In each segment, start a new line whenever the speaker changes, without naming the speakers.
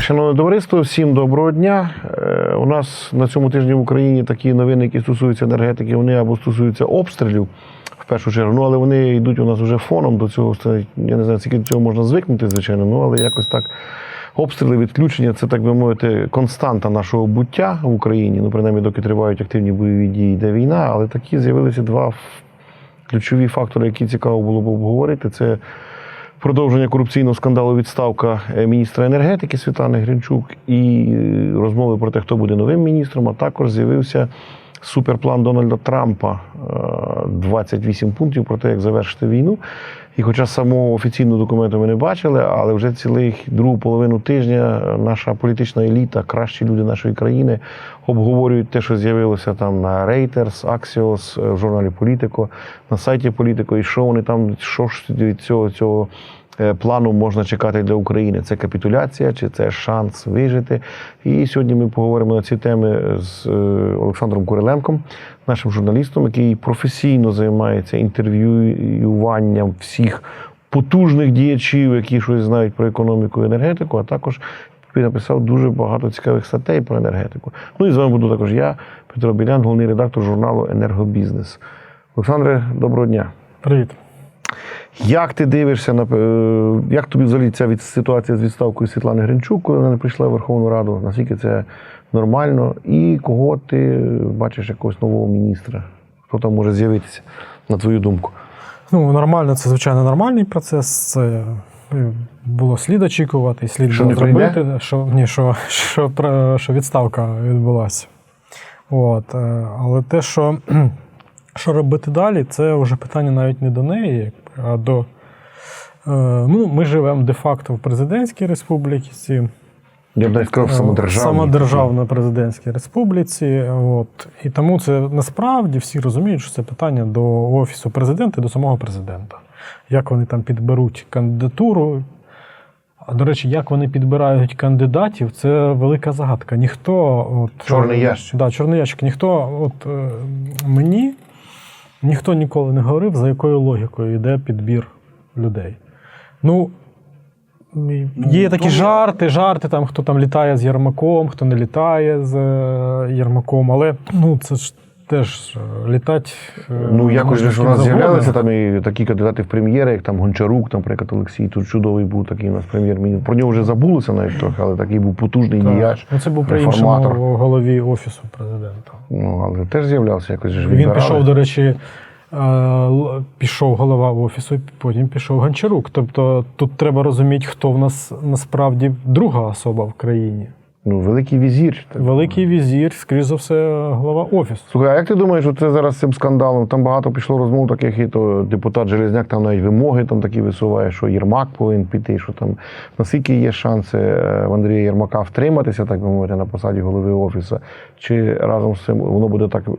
Шановне товариство, всім доброго дня. Е, У нас на цьому тижні в Україні такі новини, які стосуються енергетики, вони або стосуються обстрілів в першу чергу, ну але вони йдуть у нас вже фоном до цього. Я не знаю, скільки до цього можна звикнути, звичайно, ну але якось так. Обстріли, відключення це, так би мовити, константа нашого буття в Україні. Ну, принаймні, доки тривають активні бойові дії, йде війна, але такі з'явилися два ключові фактори, які цікаво було б обговорити. Це продовження корупційного скандалу відставка е, міністра енергетики Світлани Гринчук і е, розмови про те, хто буде новим міністром. А також з'явився суперплан Дональда Трампа е, 28 пунктів про те, як завершити війну. І хоча самого офіційного документу ми не бачили, але вже цілих другу половину тижня наша політична еліта, кращі люди нашої країни обговорюють те, що з'явилося там на Reuters, Axios, е, в журналі Політико, на сайті Політико, і що вони там, що ж від цього, цього е, плану можна чекати для України. Це капітуляція чи це шанс вижити? І сьогодні ми поговоримо на ці теми з е, Олександром Куриленком, нашим журналістом, який професійно займається інтерв'юванням всіх потужних діячів, які щось знають про економіку і енергетику, а також він написав дуже багато цікавих статей про енергетику. Ну і з вами буду також я, Петро Білян, головний редактор журналу Енергобізнес. Олександре, доброго дня.
Привіт.
Як ти дивишся на е, як тобі взагалі ця від ситуація з відставкою Світлани Гринчук, коли вона не прийшла в Верховну Раду? Наскільки це нормально? І кого ти бачиш якогось нового міністра? Хто там може з'явитися, на твою думку?
Ну, нормально, це звичайно нормальний процес. Це е, було слід очікувати, і слід
Що
було зробити, що, ні, що, що, що відставка відбулася. От. е, Але те, що, що робити далі, це вже питання навіть не до неї, а до. е, Ну, ми живемо де-факто в президентській республіці.
Я б навіть сказав самодержавний.
Самодержавна президентській республіці. От. І тому це насправді всі розуміють, що це питання до Офісу президента і до самого президента. Як вони там підберуть кандидатуру. А до речі, як вони підбирають кандидатів, це велика загадка. Ніхто. От,
Чорний ящик.
Да, чорний ящик. Ніхто, от е, мені ніхто ніколи не говорив, за якою логікою йде підбір людей. Ну, Є такі
тому-
жарти, жарти, там, хто там літає з Єрмаком, хто не літає з ярмаком, Єрмаком, але ну, це ж теж е, літати. е,
Ну, якось ж у нас з'являлися там і такі кандидати в прем'єри, як там Гончарук, там, наприклад, Олексій, тут чудовий був такий у нас прем'єр-міністр. Про нього вже забулося навіть трохи, але такий був потужний
Так.
діяч.
Ну, це був при іншому голові Офісу президента.
Ну, але теж з'являвся якось ж
Він пішов, до речі, е, пішов голова офісу, потім пішов Гончарук. Тобто тут треба розуміти, хто в нас насправді друга особа в країні.
Ну, великий візір. так.
Великий візір, скоріш за все, голова офісу.
Слухай, а як ти думаєш, що це зараз з цим скандалом? Там багато пішло розмов таких, і то депутат Железняк там навіть вимоги там такі висуває, що Єрмак повинен піти, що там наскільки є шанси е, в Андрія Єрмака втриматися, так би мовити, на посаді голови офісу, чи разом з цим воно буде так е,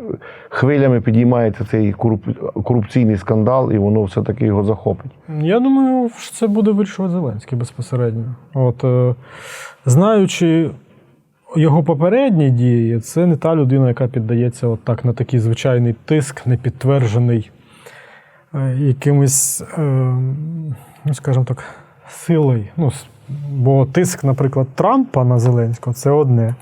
хвилями підіймається цей коруп- корупційний скандал, і воно все-таки його захопить.
Я думаю, що це буде вирішувати Зеленський безпосередньо. От, е, знаючи його попередні дії, це не та людина, яка піддається от так на такий звичайний тиск, не підтверджений е, якимось, е, ну, скажімо так, силою. Ну, бо тиск, наприклад, Трампа на Зеленського це одне.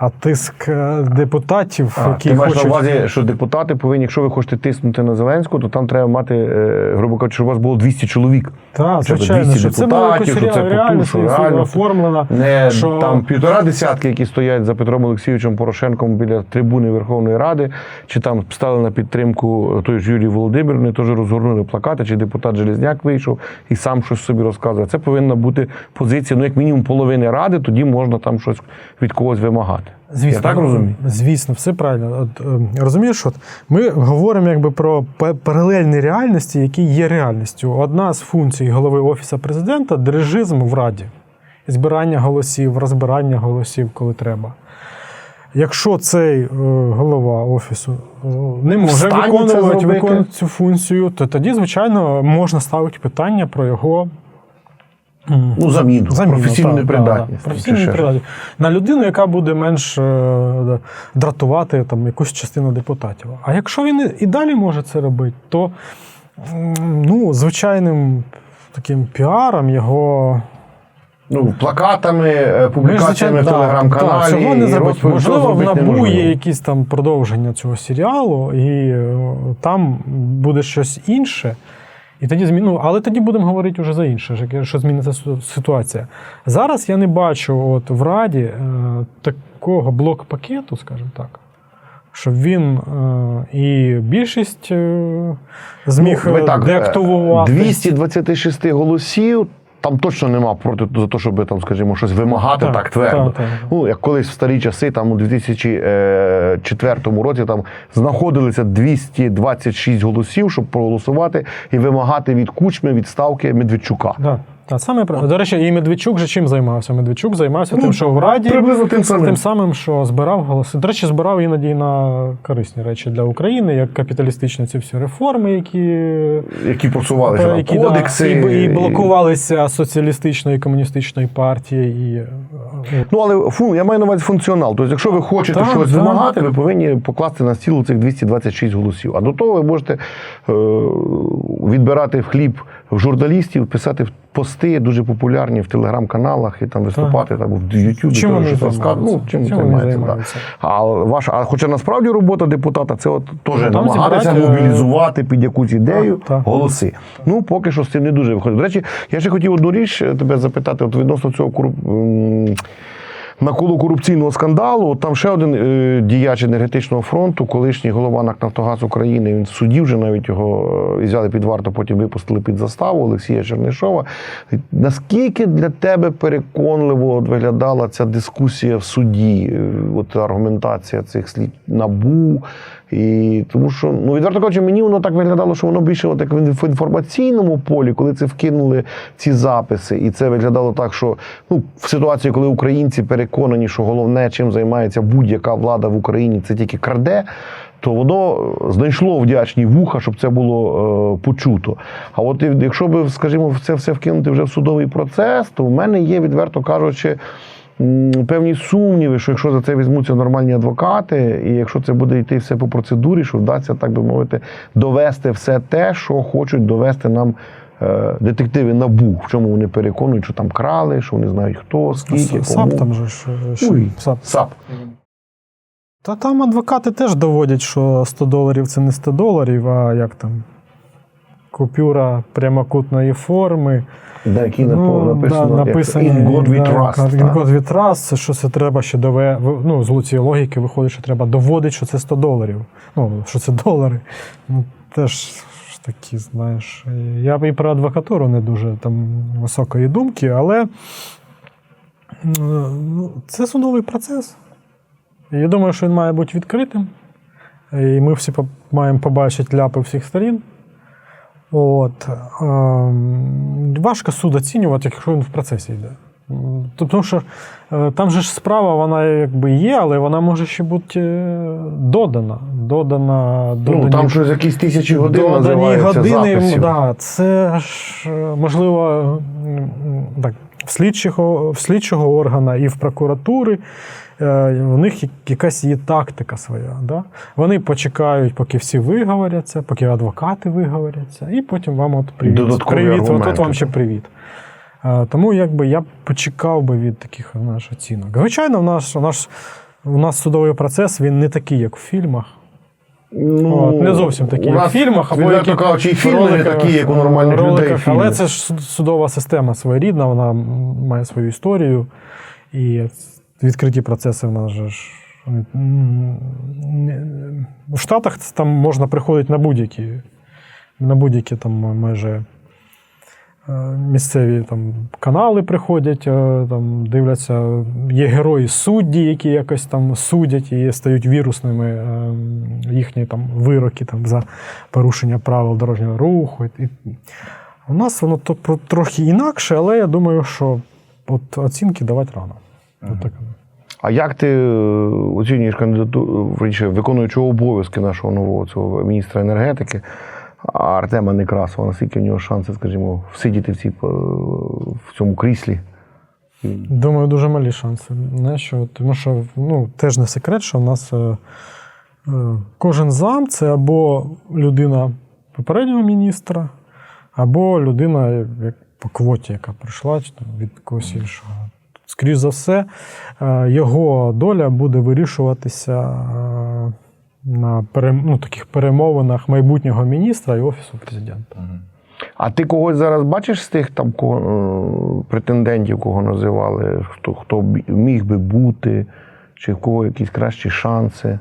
А тиск е, депутатів,
А,
які
ти маєш
хочуть...
на увазі, що депутати повинні, якщо ви хочете тиснути на Зеленського, то там треба мати, е, грубо кажучи, щоб у вас було 200 чоловік.
Так, звичайно,
200
що це було
депутатів, що це
реально,
потужно, реально.
оформлено.
Не
що...
там півтора десятки, які стоять за Петром Олексійовичем Порошенком біля трибуни Верховної Ради, чи там стали на підтримку тої ж Юлії Володимирівни, теж розгорнули плакати, чи депутат Железняк вийшов і сам щось собі розказує. Це повинна бути позиція, ну як мінімум половини ради, тоді можна там щось від когось вимагати.
Звісно,
Я так розумію?
Звісно, все правильно. От, е, розумієш, от ми говоримо якби про паралельні реальності, які є реальністю. Одна з функцій голови Офісу президента дирижизм в Раді. Збирання голосів, розбирання голосів, коли треба. Якщо цей е, голова офісу е, не може виконувати, виконувати цю функцію, то тоді, звичайно, можна ставити питання про його
Ну, заміну, професійну непридатність,
професійну
ще
непридатність. На людину, яка буде менш е, дратувати там, якусь частину депутатів. А якщо він і- далі може це робити, то ну, звичайним таким піаром його
Ну, плакатами, е, публікаціями в телеграм-каналі.
цього не зробити. Можливо, в НАБУ є якісь там продовження цього серіалу, і е, там буде щось інше. І тоді ну, але тоді будемо говорити вже за інше, що зміниться ситуація. Зараз я не бачу от в Раді е, такого блок-пакету, скажімо так, щоб він е, і більшість е, зміг
Ну,
е,
так, е,
деактивувати.
226 голосів. Там точно нема проти за те, щоб там, скажімо, щось вимагати так,
Так,
твердо.
так, так.
Ну, як колись в старі часи, там у 2004 році там знаходилися 226 голосів, щоб проголосувати і вимагати від кучми відставки Медведчука.
Да. Та саме правда. До речі, і Медведчук же чим займався? Медведчук займався тим, що в Раді
Приблизно тим самим.
тим самим, що збирав голоси. До речі, збирав іноді на корисні речі для України, як капіталістичні ці всі реформи, які,
які просувалися
які
кодекси.
да, і, і блокувалися соціалістичною і комуністичною партією. І, е,
Ну, але фу, я маю на увазі функціонал. Тобто, якщо ви хочете
Так,
щось вимагати, ви повинні покласти на стіл цих 226 голосів. А до того ви можете е, відбирати в хліб журналістів, писати в пости дуже популярні в телеграм-каналах і там виступати там в Ютубі.
Чим вони займаються?
Ну, чим,
Чим вони
займаються? Да. А ваша, а хоча насправді робота депутата це от теж
Ну,
намагатися
зібрати, е,
мобілізувати під якусь ідею
Так, так.
голоси. Ну, поки що з цим не дуже виходить. До речі, я ще хотів одну річ е, тебе запитати, от відносно цього коруп... м, навколо корупційного скандалу. Там ще один е, діяч енергетичного фронту, колишній голова НАК «Нафтогаз України. Він в суді вже навіть його е, взяли під варту, потім випустили під заставу Олексія Чернишова. Наскільки для тебе переконливо виглядала ця дискусія в суді? Е, От аргументація цих слід набу. І тому що, ну відверто кажучи, мені воно так виглядало, що воно більше от як в інформаційному полі, коли це вкинули ці записи, і це виглядало так, що ну в ситуації, коли українці переконані, що головне, чим займається будь-яка влада в Україні, це тільки краде. То воно знайшло вдячні вуха, щоб це було е, почуто. А от якщо би, скажімо, це все вкинути вже в судовий процес, то в мене є, відверто кажучи, певні сумніви, що якщо за це візьмуться нормальні адвокати, і якщо це буде йти все по процедурі, що вдасться, так би мовити, довести все те, що хочуть довести нам е, детективи набу, в чому вони переконують, що там крали, що вони знають хто, скільки, кому.
САП там же ж. ж-
Ой,
САП.
САП.
Та там адвокати теж доводять, що 100 доларів це не 100 доларів, а як там купюра прямокутної форми.
Да, які
Ну,
написано,
да,
як in God we
да,
trust.
In. God we trust, що це треба ще дове... Ну, з цієї логіки виходить, що треба доводити, що це 100 доларів. Ну, що це долари. Ну, теж такі, знаєш. Я і про адвокатуру не дуже там високої думки, але ну, це судовий процес. Я думаю, що він має бути відкритим. І ми всі маємо побачити ляпи всіх сторін. От. Ем, важко суд оцінювати, якщо він в процесі йде. Тому що е, там же ж справа, вона якби є, але вона може ще бути е, додана. Додана,
Ну, там щось якісь тисячі годин
додані години.
записів.
Да, це ж е, можливо так, в слідчого, в слідчого органа і в прокуратури. Е, У них якась є тактика своя. Да? Вони почекають, поки всі виговоряться, поки адвокати виговоряться, і потім вам от привіт. Привіт, от, от вам ще привіт. Е, Тому якби я почекав би від таких знаєш, оцінок. Звичайно, в нас, у нас, у нас судовий процес він не такий, як в фільмах.
Ну,
От, не зовсім такі,
у
як в фільмах, або які
кажучи, фільми не такі, як у нормальних людей. Фільми.
Але це ж судова система своєрідна, вона має свою історію. І відкриті процеси в нас ж. В Штатах там можна приходити на будь-які, на будь-які там майже. е, Місцеві там канали приходять, е, там дивляться, є герої судді, які якось там судять і стають вірусними е, їхні там вироки там, за порушення правил дорожнього руху. І, у нас воно трохи інакше, але я думаю, що от оцінки давати рано.
А як ти е, оцінюєш кандидатуру, виконуючого обов'язки нашого нового цього міністра енергетики Артема Некрасова? Наскільки в нього шанси, скажімо, всидіти в, цій, е, в цьому кріслі?
Думаю, дуже малі шанси. Не, що, тому що ну, теж не секрет, що в нас е, е, кожен зам це або людина попереднього міністра, або людина, як по квоті, яка прийшла, чи там від когось іншого. Скоріше за все, е, його доля буде вирішуватися е, на ну, таких перемовинах майбутнього міністра і офісу президента.
А ти когось зараз бачиш з тих там е, претендентів, кого називали, хто, хто міг би бути, чи в кого якісь кращі шанси?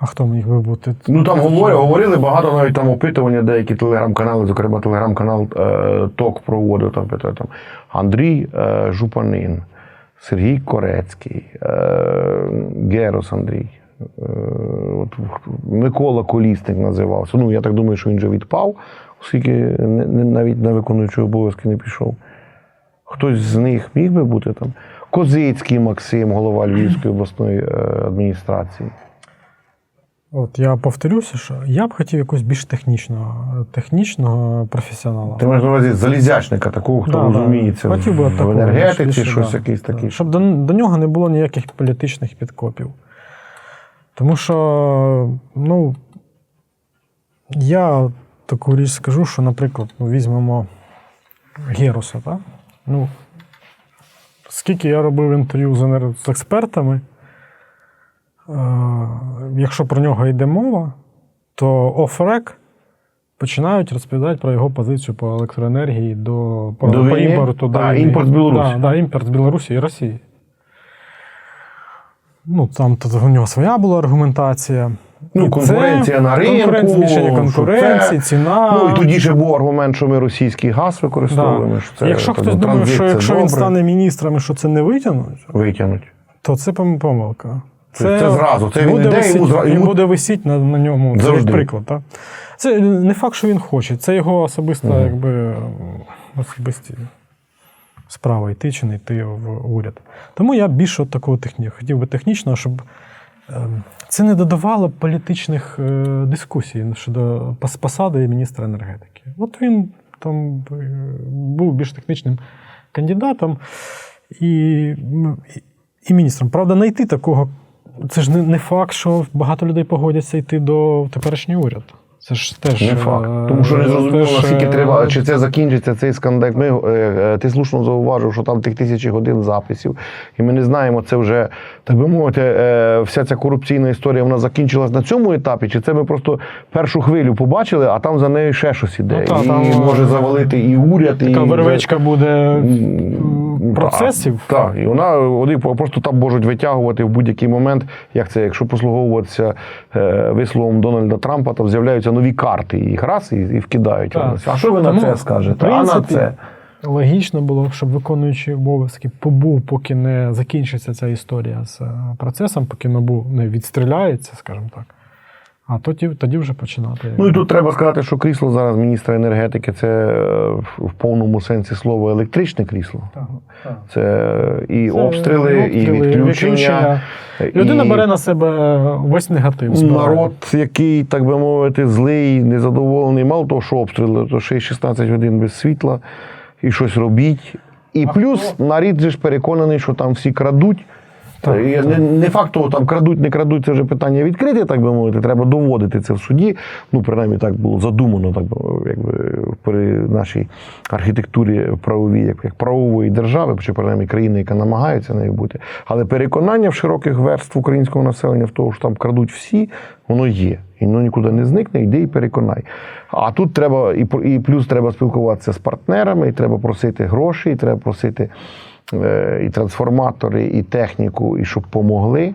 А хто міг би бути?
Ну там говорили, говорили багато навіть там опитування, деякі телеграм-канали, зокрема телеграм-канал е, ТОК проводив там, питає, там Андрій е, Жупанин, Сергій Корецький, е, Герос Андрій. е, От, Микола Колісник називався. Ну, я так думаю, що він вже відпав, оскільки не, не- навіть на виконуючі обов'язки не пішов. Хтось з них міг би бути там. Козицький Максим, голова Львівської обласної е, адміністрації.
От я повторюся, що я б хотів якогось більш технічного, технічного професіонала.
Ти маєш на увазі залізячника, такого, хто
Да,
розуміється
Хотів би
в енергетиці,
більше,
щось
да.
якийсь
Да.
такий.
Щоб до, до нього не було ніяких політичних підкопів. Тому що, ну, я таку річ скажу, що, наприклад, ну, візьмемо Геруса, так? Ну, скільки я робив інтерв'ю з, експертами, якщо про нього йде мова, то оф-рек починають розповідати про його позицію по електроенергії до, по,
До
по імпорту. до
А, імпорт з Білорусі.
Да, да, імпорт з Білорусі і Росії. Ну, там у нього своя була аргументація.
Ну,
І
конкуренція
це-
на ринку,
конкуренція, конкуренції,
це-
ціна.
Ну і тоді ще був аргумент, що ми російський газ використовуємо.
Да.
Що це,
Якщо
так,
хтось думає, що якщо він стане міністром що це не витягнуть,
витягнуть.
то це помилка.
Це- це зразу, це він
буде
іде,
висіть,
йому зра-
він буде висіти на, на ньому.
Завжди.
приклад. Так? Це не факт, що він хоче, це його особиста,
Мгм.
якби, особисті справа йти чи не йти в уряд. Тому я більше от такого техні... хотів би технічного, щоб ем, це не додавало політичних е, дискусій щодо пос- посади міністра енергетики. От він там е, був більш технічним кандидатом і, і, і міністром. Правда, знайти такого. Це ж не, не факт, що багато людей погодяться йти до теперішнього уряд. Це ж теж
Не факт.
е,
Тому що не зрозуміло, наскільки
е,
треба, чи це закінчиться цей скандал. Ми, е, ти слушно зауважив, що там тих тисячі годин записів. І ми не знаємо, це вже, так би мовити, е, вся ця корупційна історія вона закінчилась на цьому етапі, чи це ми просто першу хвилю побачили, а там за нею ще щось іде.
Ну, та,
і
там,
може
е,
завалити і уряд, і
Така вервечка буде процесів.
Так, так. І вона вони просто там можуть витягувати в будь-який момент, як це, якщо послуговуватися е, висловом Дональда Трампа, то з'являються нові карти, і їх раз і, і вкидають. А що ви на це скажете? А на це?
Логічно було, щоб виконуючий обов'язки побув, поки не закінчиться ця історія з е, процесом, поки НАБУ не відстріляється, скажімо так. А тоді, тоді вже починати.
Ну і тут треба сказати, що крісло зараз міністра енергетики це е, в повному сенсі слова електричне крісло.
Так, так.
Це і
Це
обстріли, і
обстріли,
відключення.
Людина
і-
бере на себе весь негатив. збирає.
Народ, який, так би мовити, злий, незадоволений, мало того, що обстріли, то ще й 16 годин без світла, і щось робіть. І плюс нарід же ж переконаний, що там всі крадуть.
Так,
не, не факт того, там крадуть, не крадуть, це вже питання відкрите, так би мовити. Треба доводити це в суді. Ну, принаймні, так було задумано, так якби при нашій архітектурі правовій, як, як правової держави, чи принаймні країни, яка намагається нею бути. Але переконання в широких верств українського населення в тому, що там крадуть всі, воно є. І воно нікуди не зникне, йди і переконай. А тут треба, і, і плюс треба спілкуватися з партнерами, і треба просити гроші, і треба просити і трансформатори, і техніку, і щоб помогли.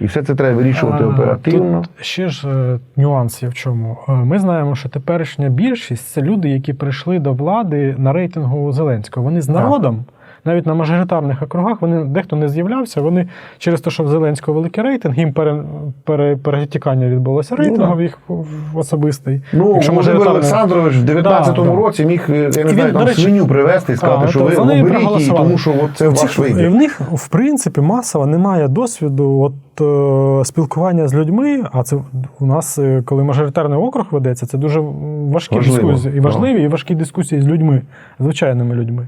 І все це треба вирішувати
А,
оперативно.
Тут ще ж е, нюанс є в чому. Е, Ми знаємо, що теперішня більшість це люди, які прийшли до влади на рейтингу Зеленського. Вони з народом, навіть на мажоритарних округах, вони дехто не з'являвся. Вони через те, що в Зеленського великий рейтинг, їм пере, пере, перетікання відбулося рейтингу
да.
їх особистий.
Ну,
Якщо мажоритарний-
Олександрович в 19-му
Да,
році міг, я не знаю, там
речі-
свиню привезти і сказати,
А,
що ви оберіть її, тому що от це
В ці- І в них, в принципі, масово немає досвіду от, е, спілкування з людьми. А це у нас, е, коли мажоритарний округ ведеться, це дуже важкі
Важливо,
дискусії. І важливі, і важкі дискусії з людьми, звичайними людьми.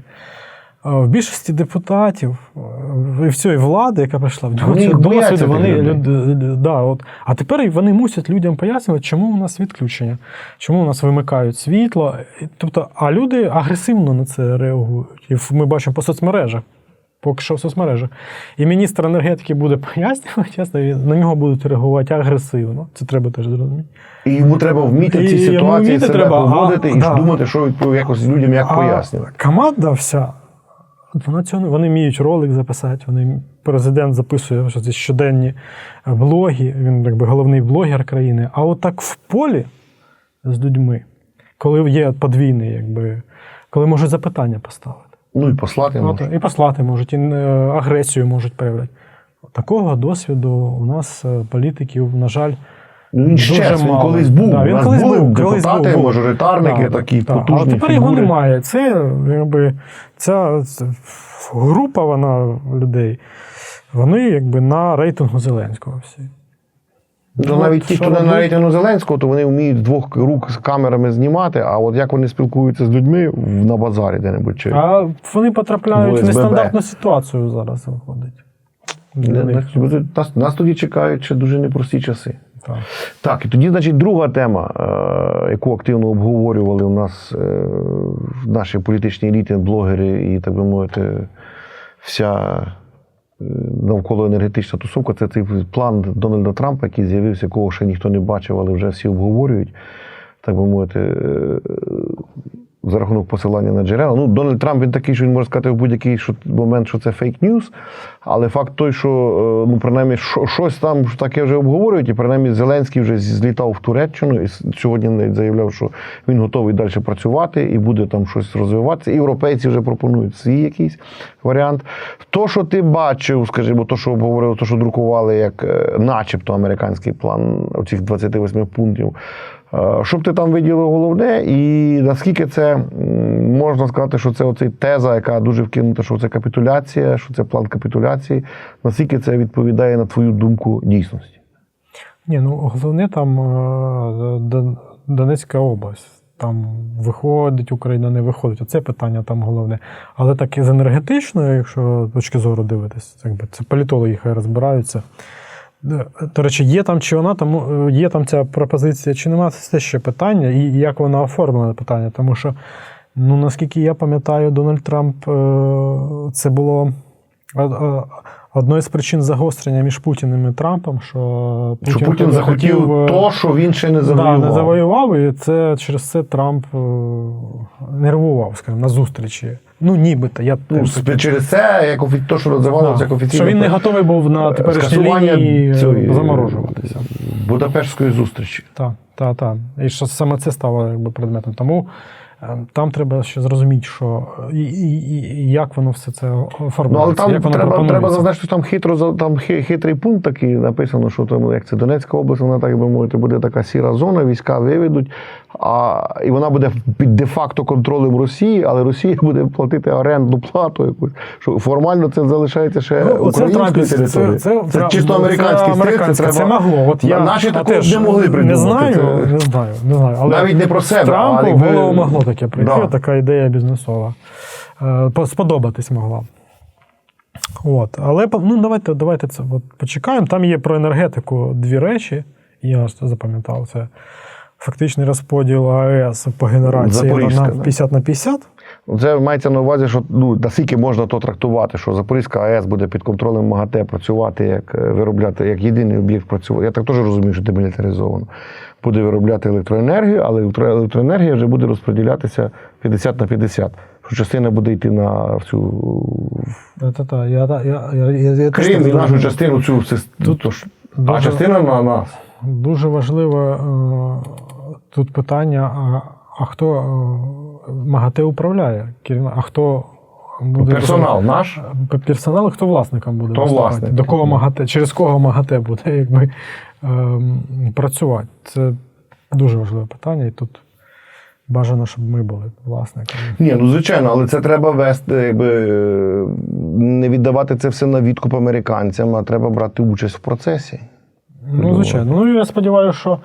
В більшості депутатів е, і всієї влади, яка прийшла, в досвіду, вони люд, да, от. А тепер вони мусять людям пояснювати, чому у нас відключення, чому у нас вимикають світло. Тобто, а люди агресивно на це реагують. І ми бачимо по соцмережах. Поки що в соцмережах. І міністр енергетики буде пояснювати, чесно, і на нього будуть реагувати агресивно. Це треба теж зрозуміти.
І йому треба вміти в цій
І йому
ситуації себе
треба, а,
і
да.
думати, що відпов- якось людям як
А
пояснювати.
команда вся, вона цього, вони вміють ролик записати, вони, президент записує що це щоденні блоги, він якби головний блогер країни. А от так в полі з людьми, коли є подвійний, якби, коли можуть запитання поставити.
Ну і послати
От,
може.
і послати можуть, і е, агресію можуть проявляти. Такого досвіду у нас е, політиків, на жаль,
він ще він колись був.
Да,
У
він
нас
колись
були
був,
депутати,
був, був.
мажоритарники,
Да,
такі
да.
потужні
А тепер його немає. Це якби ця група вона людей. Вони якби на рейтингу Зеленського всі.
Ну,
Ну,
навіть ті, хто не на рейтингу Зеленського, то вони вміють з двох рук з камерами знімати, а от як вони спілкуються з людьми на базарі де-небудь чи.
А вони потрапляють
В
нестандартну ситуацію зараз виходить.
Нас, нас тоді чекають ще дуже непрості часи.
Так.
І тоді, значить, друга тема, е, яку активно обговорювали у нас е, наші політичні еліти, блогери і, так би мовити, вся е, навколо енергетична тусовка, це цей план Дональда Трампа, який з'явився, якого ще ніхто не бачив, але вже всі обговорюють, так би мовити. За рахунок посилання на джерела. Ну, Дональд Трамп він такий, що він може сказати в будь-який момент, що це фейк ньюс. Але факт той, що е, ну, принаймні, щось там таке вже обговорюють, і принаймні Зеленський вже злітав в Туреччину і сьогодні заявляв, що він готовий далі працювати і буде там щось розвиватися. Європейці вже пропонують свій якийсь варіант. То, що ти бачив, скажімо, то, що обговорили, то, що друкували, як е, начебто американський план оцих 28 пунктів. Е, Щоб ти там виділив головне, і наскільки це можна сказати, що це оцей теза, яка дуже вкинута, що це капітуляція, що це план капітуляції, наскільки це відповідає на твою думку дійсності?
Ні, ну головне там е, Донецька область. Там виходить Україна, не виходить. Оце питання там головне. Але так і з енергетичної, якщо точки зору якби це політологи хай розбираються. До речі, є там чи вона там е, є там ця пропозиція, чи нема, це ще питання, і як вона оформлена питання. Тому що, ну наскільки я пам'ятаю, Дональд Трамп е, це було е, одною з причин загострення між Путіним і Трампом, що
що Путін захотів
е,
то, що він ще не
Да,
завоював.
не завоював, і це через це Трамп нервував, скажімо, на зустрічі. Ну, нібито. Я
Ну, через це, як офі... то, що називалося як офіційно.
що він не готовий був на теперішній лінії е,
цієї,
заморожуватися.
Будапештської зустрічі.
Так, так, так. І що саме це стало якби, предметом. Тому е, там треба ще зрозуміти, що і, і, і- як воно все це
Ну, але там
як воно
треба, треба зазначити, що там хитро там хитрий пункт такий написано, що там, як це Донецька область, вона так би мовити, буде така сіра зона, війська виведуть, а, і вона буде під де-факто контролем Росії, але Росія буде платити орендну плату якусь. Що формально це залишається ще
Ну,
українською територією.
Це, це,
Це чисто американський стиль,
це, могло. От я,
Наші такого
теж
не могли придумати.
Не знаю,
Це-
не знаю, не знаю. Але
Навіть не про себе,
Трампу
але якби-
голову могло таке прийти,
Да.
така ідея бізнесова. Е, Сподобатись могла. От. Але ну, давайте, давайте це от, почекаємо. Там є про енергетику дві речі. Я запам'ятав. Це фактичний розподіл АЕС по генерації на 50 на 50.
Це мається на увазі, що ну наскільки можна то трактувати, що Запорізька АЕС буде під контролем МАГАТЕ працювати, як е, виробляти, як єдиний об'єкт працювати. Я так теж розумію, що демілітаризовано. Буде виробляти електроенергію, але електроенергія вже буде розподілятися 50 на 50. Що частина буде йти на цю
Та-та-та, я, я, я, я,
Крим і нашу частину цю
Тут
а частина на нас.
Дуже важливе е, тут питання: а, а хто е, МАГАТЕ управляє? А хто буде
Персонал наш.
Персонал, хто власником буде
Хто власник?
До кого МАГАТЕ, через кого МАГАТЕ буде якби, ем, працювати? Це дуже важливе питання, і тут бажано, щоб ми були власниками.
Ні, ну звичайно, але це треба вести, якби е, не віддавати це все на відкуп американцям, а треба брати участь в процесі.
Ну, звичайно. Ну, я сподіваюся, що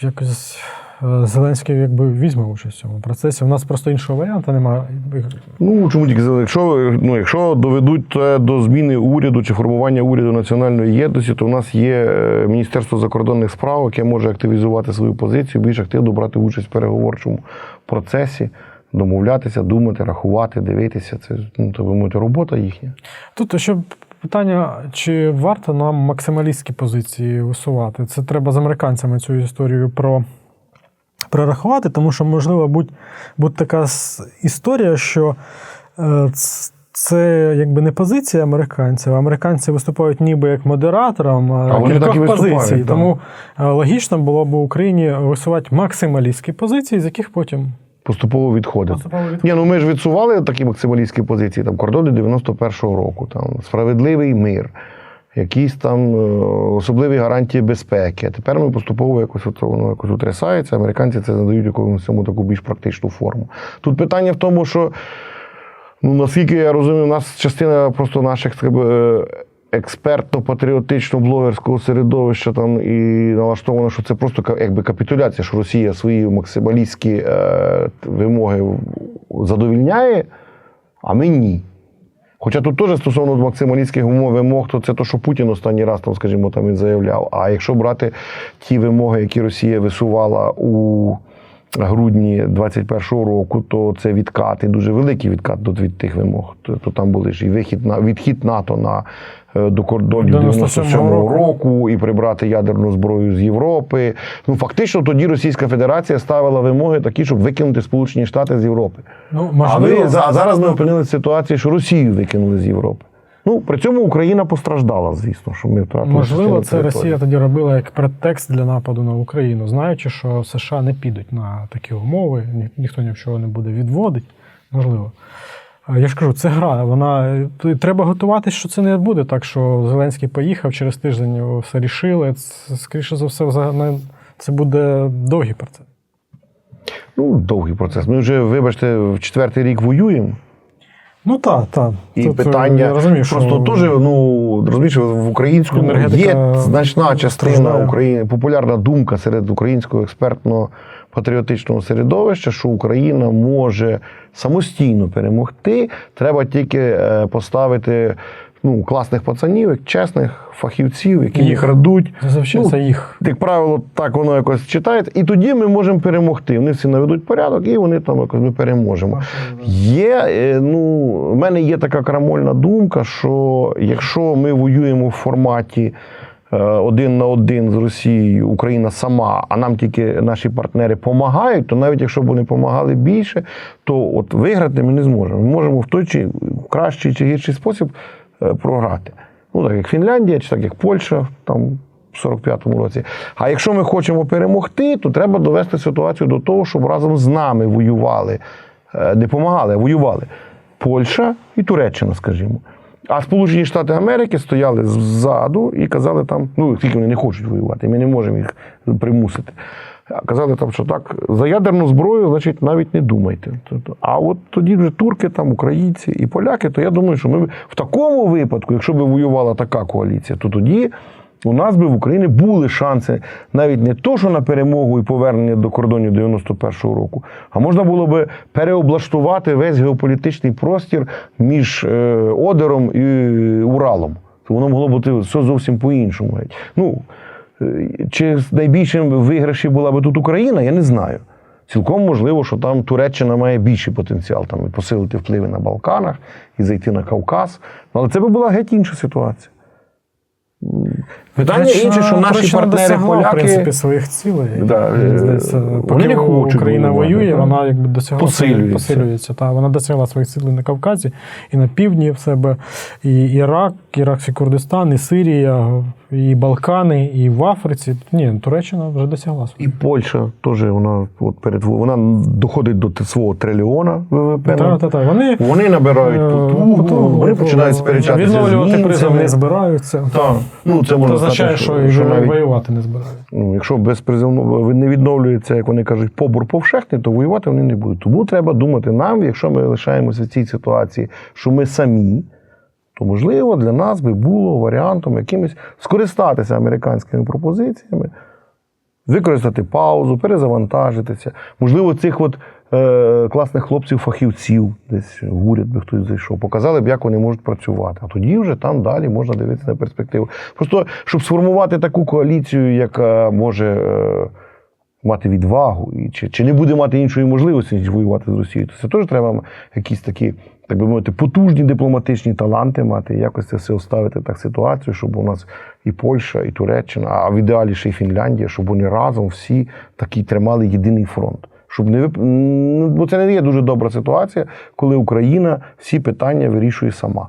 якось е, Зеленський якби візьме участь в цьому процесі. У нас просто іншого варіанту немає.
Ну чому тільки якщо, ну, якщо доведуть до зміни уряду чи формування уряду національної єдності, то в нас є е, Міністерство закордонних справ, яке може активізувати свою позицію, більш активно брати участь в переговорчому процесі, домовлятися, думати, рахувати, дивитися. Це ну, то ви робота їхня.
Тут ще питання, чи варто нам максималістські позиції висувати? Це треба з американцями цю історію про. Прорахувати, тому що можливо будь, будь така історія, що е, це якби не позиція американців, американці виступають ніби як модератором
А
а кількох позицій. Тому е, логічно було б Україні висувати максималістські позиції, з яких потім
Поступово відходити.
поступово
Ні, ну ми ж відсували такі максималістські позиції, там кордони 91-го року, там справедливий мир, якісь там е, особливі гарантії безпеки. А тепер ми поступово якось от, воно якось утрясається. Американці це надають якомусь цьому таку більш практичну форму. Тут питання в тому, що ну наскільки я розумію, у нас частина просто наших так би, е, експертно-патріотично-блогерського середовища там і налаштовано, що це просто якби капітуляція, що Росія свої максималістські е, вимоги задовільняє, а ми ні. Хоча тут теж стосовно максималістських умов вимог, то це то, що Путін останній раз там, скажімо, там він заявляв. А якщо брати ті вимоги, які Росія висувала у грудні 21-го року, то це відкати, дуже великий відкат до від тих вимог. То, то там були ж і вихід на відхід НАТО на до кордонів
97-го
97-го
року.
і прибрати ядерну зброю з Європи. Ну фактично тоді Російська Федерація ставила вимоги такі, щоб викинути Сполучені Штати з Європи.
ну
А,
можливо
ви, за- а зараз ми опинилися в ситуації, що Росію викинули з Європи. Ну, при цьому Україна постраждала, звісно, що ми втратили.
Можливо, це
території.
Росія тоді робила як предтекст для нападу на Україну, знаючи, що США не підуть на такі умови, ні, ніхто ні в чого не буде відводити. Можливо. А Я ж кажу, це гра. Вона е, треба готуватись, що це не буде так, що Зеленський поїхав через тиждень його все рішили. Це, скоріше за все, взагалі, це буде довгий процес.
Ну, довгий процес. Ми вже, вибачте, в четвертий рік воюємо.
Ну так, так.
І
Тут, е,
питання
я розумію, що
просто теж, ну розумієш, в українському
Енергетика
є значна частина. України, популярна думка серед українського експертно-патріотичного середовища, що Україна може самостійно перемогти. Треба тільки е, поставити ну, класних пацанів, чесних фахівців, які
Їх. Зазвичай
Ну,
це їх.
як правило, так воно якось читається, і тоді ми можемо перемогти. Вони всі наведуть порядок, і вони там якось ми переможемо. Є, е, ну, в мене є така крамольна думка, що якщо ми воюємо в форматі один на один з Росією, Україна сама, а нам тільки наші партнери допомагають, то навіть якщо б вони допомагали більше, то от виграти ми не зможемо. Ми можемо в той чи в кращий чи гірший спосіб е, програти. Ну, так як Фінляндія, чи так як Польща там в 45-му році. А якщо ми хочемо перемогти, то треба довести ситуацію до того, щоб разом з нами воювали, е, не допомагали, а воювали Польща і Туреччина, скажімо. А Сполучені Штати Америки стояли ззаду і казали там, ну тільки вони не хочуть воювати, ми не можемо їх примусити. Казали там, що так, за ядерну зброю, значить, навіть не думайте. Тобто, А от тоді вже турки, там, українці і поляки, то я думаю, що ми в такому випадку, якщо б воювала така коаліція, то тоді у нас би в Україні були шанси навіть не то, що на перемогу і повернення до кордонів 91-го року, а можна було би переоблаштувати весь геополітичний простір між е, Одером і Уралом. Воно могло бути все зовсім по-іншому. Ну, е, чи найбільшим виграші була би тут Україна, я не знаю. Цілком можливо, що там Туреччина має більший потенціал там, і посилити впливи на Балканах і зайти на Кавказ. Але це би була геть інша ситуація. Питання
Туреччина-
інше, що наші партнери
досягла,
поляки
в принципі, своїх цілей.
Да, е,
здається, поки
не хочуть
Україна
воювати,
воює,
так?
вона якби досягла
Посилюється.
посилюється. Та, вона досягла своїх цілей на Кавказі і на півдні в себе, і Ірак, Іракський Курдистан, і Сирія, і Балкани, і в Африці. Ні, Туреччина вже досягла своїх.
І Польща теж вона от перед вона доходить до свого трильйона ВВП.
Та, та, та. Вони,
Вони набирають
е,
потугу,
потугу,
вони починають сперечатися. з
Відновлювати призов не збираються.
Так. Ну, це
Це
можна
означає, що, і
навіть,
воювати не збирають.
ну, якщо безпризовно не відновлюється, як вони кажуть, побор повшехтний, то воювати вони не будуть. Тому треба думати нам, якщо ми лишаємося в цій ситуації, що ми самі, то можливо для нас би було варіантом якимось скористатися американськими пропозиціями. Використати паузу, перезавантажитися. Можливо, цих от, е, класних хлопців-фахівців десь в уряд би хтось зайшов, показали б, як вони можуть працювати. А тоді вже там далі можна дивитися на перспективу. Просто щоб сформувати таку коаліцію, яка може е, мати відвагу, і чи, чи не буде мати іншої можливості, ніж воювати з Росією, то це теж треба якісь такі, так би мовити, потужні дипломатичні таланти мати, якось це все ставити так ситуацію, щоб у нас і Польща, і Туреччина, а в ідеалі ще й Фінляндія, щоб вони разом всі такі тримали єдиний фронт. Щоб не вип... ну, бо це не є дуже добра ситуація, коли Україна всі питання вирішує сама.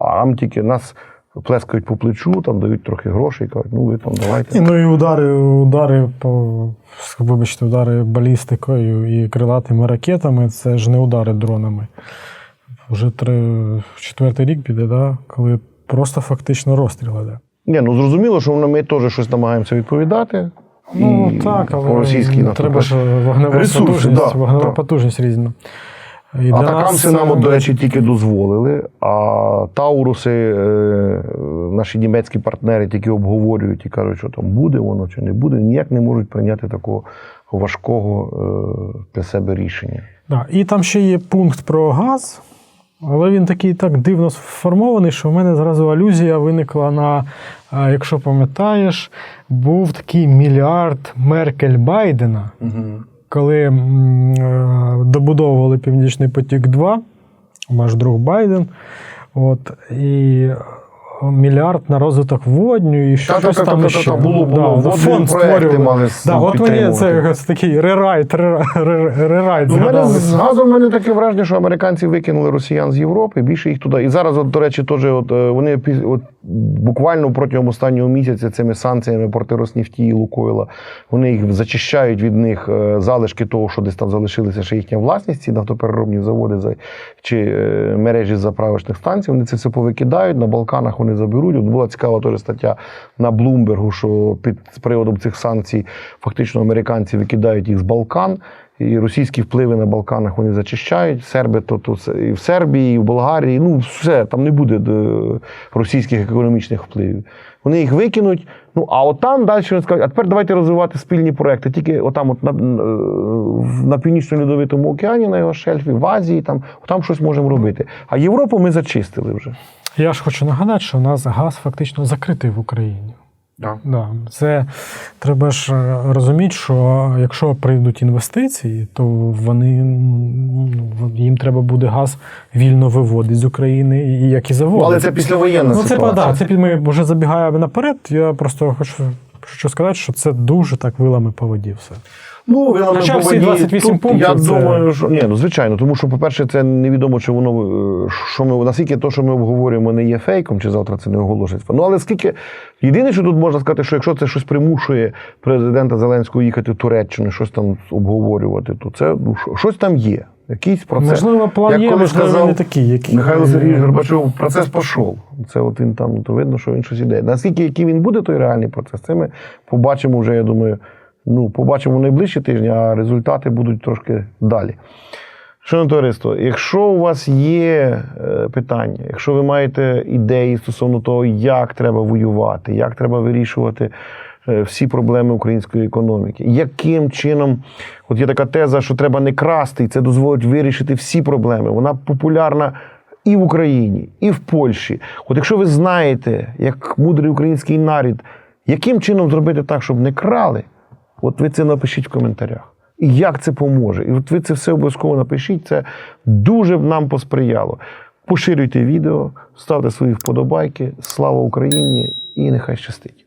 А нам тільки нас плескають по плечу, там дають трохи грошей, кажуть, ну ви там давайте.
І, ну і удари, удари по вибачте, удари балістикою і крилатими ракетами це ж не удари дронами. Вже три, четвертий рік піде, да? коли просто фактично розстріл іде.
Ні, ну зрозуміло, що ми теж щось намагаємося відповідати.
Ну
І
так, але
по-російськи,
треба ж вогнева
Ресурси,
потужність,
да,
вогнева
да.
потужність різна. І
А Атакамси нам, от, до речі, тільки дозволили, а Тауруси, е, наші німецькі партнери тільки обговорюють і кажуть, що там буде воно чи не буде, ніяк не можуть прийняти такого важкого е, для себе рішення.
Да. І там ще є пункт про газ, але він такий так дивно сформований, що в мене зразу алюзія виникла на, якщо пам'ятаєш, був такий мільярд Меркель Байдена, коли е, добудовували Північний потік 2, ваш друг Байден. От, і мільярд на розвиток водню і що щось там
Та-та-та-та-та-та,
ще.
було, було. Водні
фонд створювали.
мали
Да, от мені це якось такий рерайт, рера- ре- рерайт
У мене з газом мене таке враження, що американці викинули росіян з Європи, більше їх туди. І зараз, от, до речі, теж от, е, вони от, буквально протягом останнього місяця цими санкціями проти Роснефті і Лукойла, вони їх зачищають від них е, залишки того, що десь там залишилися ще їхня власність, ці нафтопереробні заводи чи е, мережі заправочних станцій. Вони це все повикидають, на Балканах вони заберуть. От була цікава теж стаття на Блумбергу, що під приводом цих санкцій фактично американці викидають їх з Балкан. І російські впливи на Балканах вони зачищають. Серби то, то і в Сербії, і в Болгарії. Ну, все, там не буде е, російських економічних впливів. Вони їх викинуть. Ну, а от там далі вони скажуть, а тепер давайте розвивати спільні проекти. Тільки отам, от на, е, на північно-льодовитому океані, на його шельфі, в Азії, там, там щось можемо робити. А Європу ми зачистили вже.
Я ж хочу нагадати, що у нас газ фактично закритий в Україні. Да. Це треба ж е, розуміти, що якщо прийдуть інвестиції, то вони ну, їм треба буде газ вільно виводити з України, як і заводити.
Але це післявоєнна
ну, це,
ситуація.
да, це ми вже забігаємо наперед. Я просто хочу, хочу сказати, що це дуже так вилами по воді все.
Ну, ви нам
Хоча всі 28 пунктів
Я
це-
думаю, що ні, ну звичайно, тому що, по-перше, це невідомо, чи воно е, що ми наскільки то, що ми обговорюємо, не є фейком, чи завтра це не оголошується. Ну але скільки єдине, що тут можна сказати, що якщо це щось примушує президента Зеленського їхати в Туреччину, щось там обговорювати, то це ну, щось там є. Якийсь процес.
Можливо, план
Як
є, можливо,
сказав
не такий, який-
Михайло Сергійович Горбачов, процес пішов. Це от він там, то видно, що він щось іде. Наскільки який він буде, той реальний процес, це ми побачимо вже, я думаю, ну, побачимо найближчі тижні, а результати будуть трошки далі. Шановне товариство, якщо у вас є е, питання, якщо ви маєте ідеї стосовно того, як треба воювати, як треба вирішувати е, всі проблеми української економіки, яким чином, от є така теза, що треба не красти, і це дозволить вирішити всі проблеми. Вона популярна і в Україні, і в Польщі. От якщо ви знаєте, як мудрий український нарід, яким чином зробити так, щоб не крали, от ви це напишіть в коментарях. І як це поможе? І от ви це все обов'язково напишіть. Це дуже б нам посприяло. Поширюйте відео, ставте свої вподобайки. Слава Україні і нехай щастить!